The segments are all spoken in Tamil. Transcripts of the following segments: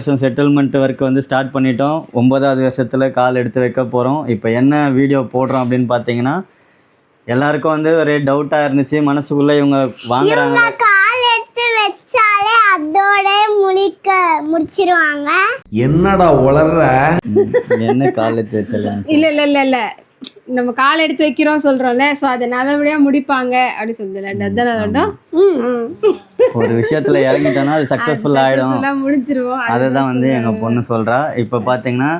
வருஷம் செட்டில்மெண்ட் ஒர்க் வந்து ஸ்டார்ட் பண்ணிட்டோம். ஒன்பதாவது வருஷத்தில் கால் எடுத்து வைக்க போகிறோம் இப்போ என்ன வீடியோ போடுறோம் அப்படின்னு பார்த்தீங்கன்னா எல்லாருக்கும் வந்து ஒரே டவுட்டாக இருந்துச்சு. மனசுக்குள்ளே இவங்க வாங்குறாங்க. கால் எடுத்து வச்சாலே அதோட முடிக்க முடிச்சிருவாங்க. என்னடா உளர்ற? என்ன கால் எடுத்து வச்சலாம் இல்ல இல்ல இல்ல இல்ல. நம்ம கால் எடுத்து வைக்கிறோம் சொல்றோம்ல சோ அதை நல்லபடியா முடிப்பாங்க அப்படி சொல்லுதுல. அதுதான் ஒரு விஷயத்தில் இறங்கிட்டோன்னா அது சக்ஸஸ்ஃபுல் ஆகிடும் எல்லாம் முடிச்சிருவோம் அதை தான் வந்து எங்கள் பொண்ணு சொல்கிறா இப்போ பார்த்தீங்கன்னா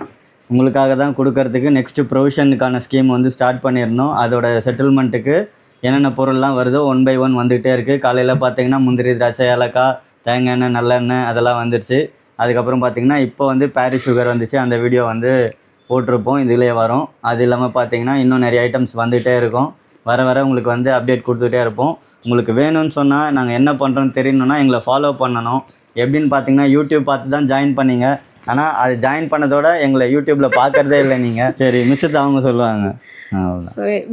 உங்களுக்காக தான் கொடுக்கறதுக்கு நெக்ஸ்ட்டு ப்ரொவிஷனுக்கான ஸ்கீம் வந்து ஸ்டார்ட் பண்ணியிருந்தோம். அதோட செட்டில்மெண்ட்டுக்கு என்னென்ன பொருள்லாம் வருதோ ஒன் பை ஒன் வந்துகிட்டே இருக்குது காலையில் பார்த்தீங்கன்னா முந்திரி திராட்சை ஏலக்காய் தேங்காய் எண்ணெய் நல்லெண்ணெய் அதெல்லாம் வந்துருச்சு. அதுக்கப்புறம் பார்த்தீங்கன்னா இப்போ வந்து பாரிஸ் சுகர் வந்துச்சு. அந்த வீடியோ வந்து போட்டிருப்போம் இதுலேயே வரும். அது இல்லாமல் பார்த்தீங்கன்னா இன்னும் நிறைய ஐட்டம்ஸ் வந்துகிட்டே இருக்கும். வர வர உங்களுக்கு வந்து அப்டேட் கொடுத்துட்டே இருப்போம். உங்களுக்கு வேணும்னு சொன்னால் நாங்கள் என்ன பண்ணுறோன்னு தெரியணும்னா எங்களை ஃபாலோ பண்ணணும். எப்படின்னு பார்த்தீங்கன்னா யூடியூப் பார்த்து தான் ஜாயின் பண்ணீங்க. ஆனால் அது ஜாயின் பண்ணதோட எங்களை யூடியூப்பில் பார்க்குறதே இல்லை நீங்கள் சரி மிச்சத்தை அவங்க சொல்லுவாங்க.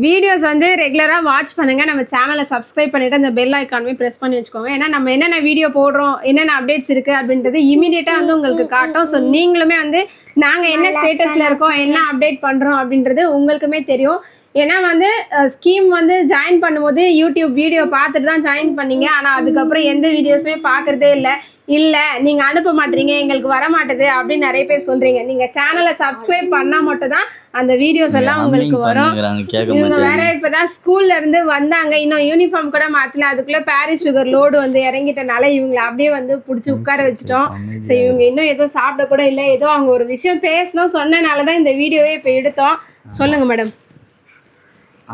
வீடியோஸ் வந்து ரெகுலராக வாட்ச் பண்ணுங்க. நம்ம சேனலை சப்ஸ்கிரைப் பண்ணிட்டு அந்த பெல் ஐக்கானுமே ப்ரெஸ் பண்ணி வச்சுக்கோங்க. ஏன்னா நம்ம என்னென்ன வீடியோ போடுறோம் என்னென்ன அப்டேட்ஸ் இருக்கு அப்படின்றது இமீடியட்டாக வந்து உங்களுக்கு காட்டும். ஸோ நீங்களுமே வந்து நாங்கள் என்ன ஸ்டேட்டஸில் இருக்கோம் என்ன அப்டேட் பண்ணுறோம் அப்படின்றது உங்களுக்குமே தெரியும். ஏன்னா வந்து ஸ்கீம் வந்து ஜாயின் பண்ணும்போது யூடியூப் வீடியோ பார்த்துட்டு தான் ஜாயின் பண்ணீங்க. ஆனால் அதுக்கப்புறம் எந்த வீடியோஸுமே பார்க்குறதே இல்லை. இல்லை நீங்கள் அனுப்ப மாட்டீங்க எங்களுக்கு வர மாட்டுது அப்படின்னு நிறைய பேர் சொல்கிறீங்க நீங்கள் சேனலை சப்ஸ்கிரைப் பண்ணால் மட்டும் தான் அந்த வீடியோஸ் எல்லாம் உங்களுக்கு வரும். இவங்க வேற இப்பதான் ஸ்கூல்ல இருந்து வந்தாங்க. இன்னும் யூனிஃபார்ம் கூட மாத்தல. அதுக்குள்ள பாரிஸ் சுகர் லோடு வந்து இறங்கிட்டனால இவங்களை அப்படியே வந்து புடிச்சு உட்கார வச்சுட்டோம். ஸோ இவங்க இன்னும் எதுவும் சாப்பிட கூட இல்லை. ஏதோ அவங்க ஒரு விஷயம் பேசணும் சொன்னனால தான் இந்த வீடியோவே இப்போ எடுத்தோம். சொல்லுங்க மேடம்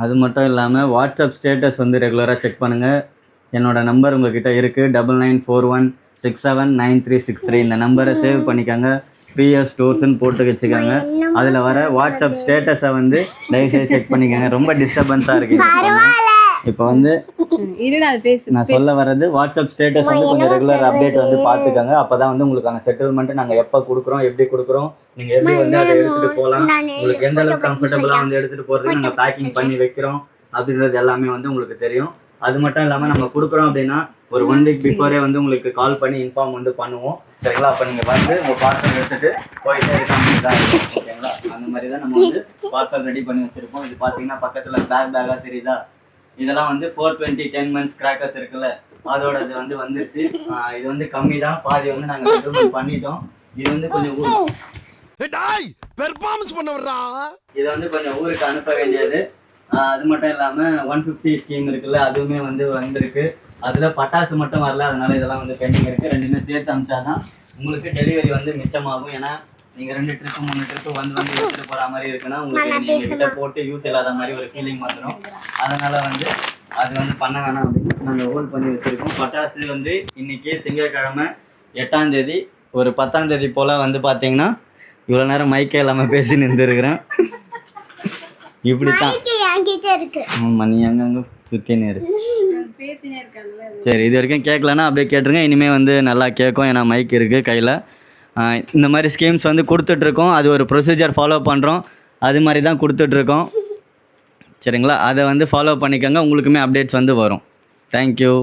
அது மட்டும் இல்லாமல் வாட்ஸ்அப் ஸ்டேட்டஸ் வந்து ரெகுலராக செக் பண்ணுங்கள் என்னோட நம்பர் உங்ககிட்ட இருக்குது double nine four one six seven nine three six three இந்த நம்பரை சேவ் பண்ணிக்கோங்க. ஃப்ரீயாக ஸ்டோர்ஸ்னு போட்டு வச்சுக்கோங்க. அதில் வர வாட்ஸ்அப் ஸ்டேட்டஸை வந்து தயவுசெய்து செக் பண்ணிக்கோங்க. ரொம்ப டிஸ்டர்பன்ஸாக இருக்குது இப்போ வந்து நான் சொல்ல வர்றது வாட்ஸ்அப் ஸ்டேட்டஸ் வந்து கொஞ்சம் ரெகுலர் அப்டேட் வந்து பார்த்துக்கோங்க. அப்போ தான் வந்து உங்களுக்கான செட்டில்மெண்ட் நாங்கள் எப்போ கொடுக்குறோம் எப்படி கொடுக்குறோம் நீங்கள் எப்படி வந்து அதை எடுத்துகிட்டு போகலாம் உங்களுக்கு எந்த அளவுக்கு கம்ஃபர்டபுளாக வந்து எடுத்துகிட்டு போகிறதுக்கு நாங்கள் பேக்கிங் பண்ணி வைக்கிறோம். அப்படின்றது எல்லாமே வந்து உங்களுக்கு தெரியும். அது மட்டும் இல்லாமல் நம்ம கொடுக்குறோம் அப்படின்னா ஒரு ஒன் வீக் பிஃபோரே வந்து உங்களுக்கு கால் பண்ணி இன்ஃபார்ம் வந்து பண்ணுவோம். சரிங்களா? அப்போ நீங்கள் வந்து உங்கள் பார்சல் எடுத்துட்டு போயிட்டே இருக்காங்க. ஓகேங்களா? அந்த மாதிரி தான் நம்ம வந்து பார்சல் ரெடி பண்ணி வச்சிருப்போம். இது பார்த்தீங்கன்னா பக்கத்தில் பேக் பேக்காக தெரியுதா? இதெல்லாம் வந்து four twenty ten months crackers இருக்குல்ல அதோட இது வந்து வந்துருச்சு. இது வந்து கம்மி தான் பாதி வந்து நாங்கள் செட்டில்மெண்ட் பண்ணிட்டோம். இது வந்து கொஞ்சம் ஊர் பெர்ஃபார்மன்ஸ் பண்ண வர்றா? இது வந்து கொஞ்சம் ஊருக்கு அனுப்ப வேண்டியது. அது மட்டும் இல்லாமல் ஒன் ஃபிஃப்டி ஸ்கீம் இருக்குல்ல அதுவுமே வந்து வந்திருக்கு. அதில் பட்டாசு மட்டும் வரல அதனால இதெல்லாம் வந்து பெண்டிங் இருக்குது ரெண்டுமே சேர்த்து அமிச்சாதான் உங்களுக்கு டெலிவரி வந்து மிச்சமாகும். ஏன்னா நீங்கள் ரெண்டு ட்ரிப்பு மூணு ட்ரிப்பு வந்து வந்து எடுத்துகிட்டு போகிற மாதிரி இருக்குன்னா உங்களுக்கு நீங்கள் கிட்ட போட்டு யூஸ் இல்லாத மாதிரி ஒரு ஃபீலிங் வந்துடும் அதனால வந்து அது வந்து பண்ண வேணாம் அப்படின்னு நாங்கள் ஹோல்ட் பண்ணி வச்சுருக்கோம். பட்டாசு வந்து இன்னைக்கு திங்கட்கிழமை எட்டாம் தேதி ஒரு பத்தாம் தேதி போல் வந்து பார்த்தீங்கன்னா இவ்வளோ நேரம் மைக்கே இல்லாமல் பேசி நின்றுருக்கிறேன். இப்படி தான் மைக்கு என்கிட்ட இருக்கு. ஆமாம் நீ அங்கங்கே சுற்றினே இரு. பேசினே இருக்காங்கல்ல சரி இது வரைக்கும் கேட்கலன்னா அப்படியே கேட்டுருங்க. இனிமேல் வந்து நல்லா கேட்கும் ஏன்னா மைக் இருக்குது கையில். இந்த மாதிரி ஸ்கீம்ஸ் வந்து கொடுத்துட்ருக்கோம். அது ஒரு ப்ரொசீஜர் ஃபாலோ பண்ணுறோம் அது மாதிரி தான் கொடுத்துட்ருக்கோம். சரிங்களா? அதை வந்து ஃபாலோ பண்ணிக்கோங்க. உங்களுக்குமே அப்டேட்ஸ் வந்து வரும். தேங்க்யூ